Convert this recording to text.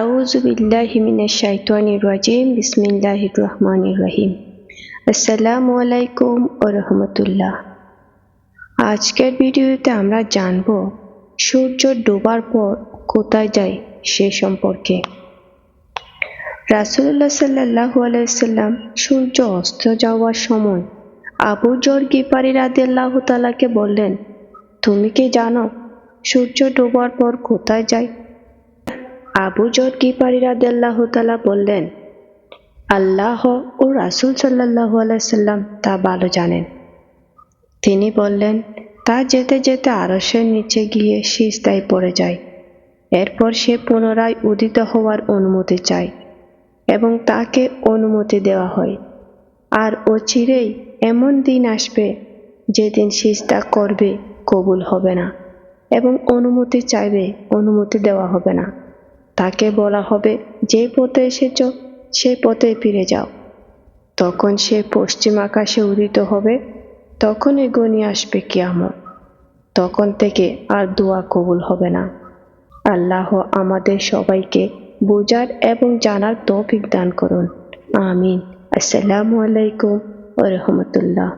আউযু বিল্লাহি মিনাশ শাইতানির রাজিম বিসমিল্লাহির রহমানির রহিম আসসালামু আলাইকুম ও রহমতুল্লাহ আজকের ভিডিওতে আমরা জানব, সূর্য ডোবার পর কোথায় যায় সে সম্পর্কে। রাসুল্লাহ সাল্লাহ আলাইসাল্লাম সূর্য অস্ত যাওয়ার সময় আবু জর গিপারি রাদিয়াল্লাহু তালাকে বললেন, তুমি কি জানো সূর্য ডোবার পর কোথায় যায়? আবু জর গিপারি রাদিয়াল্লাহু তালা বললেন, আল্লাহ ও রাসুল সাল্লাহ আলাইসাল্লাম তা ভালো জানেন। তিনি বললেন, তা যেতে যেতে আরসের নিচে গিয়ে সিজদায় পড়ে যায়। এরপর সে পুনরায় উদিত হওয়ার অনুমতি চায় এবং তাকে অনুমতি দেওয়া হয়। আর ও চিরেই এমন দিন আসবে যেদিন সিজদা করবে, কবুল হবে না এবং অনুমতি চাইবে, অনুমতি দেওয়া হবে না। তাকে বলা হবে, যে পথে এসেছ, সে পথে ফিরে যাও। তখন সে পশ্চিম আকাশে উদিত হবে তখনই গনি আসবে কিয়ামত। তখন থেকে আর দোয়া কবুল হবে না। আল্লাহ আমাদের সবাইকে বোঝার এবং জানার তৌফিক দান করুন। আমিন। আসসালামু আলাইকুম ও রহমতুল্লাহ।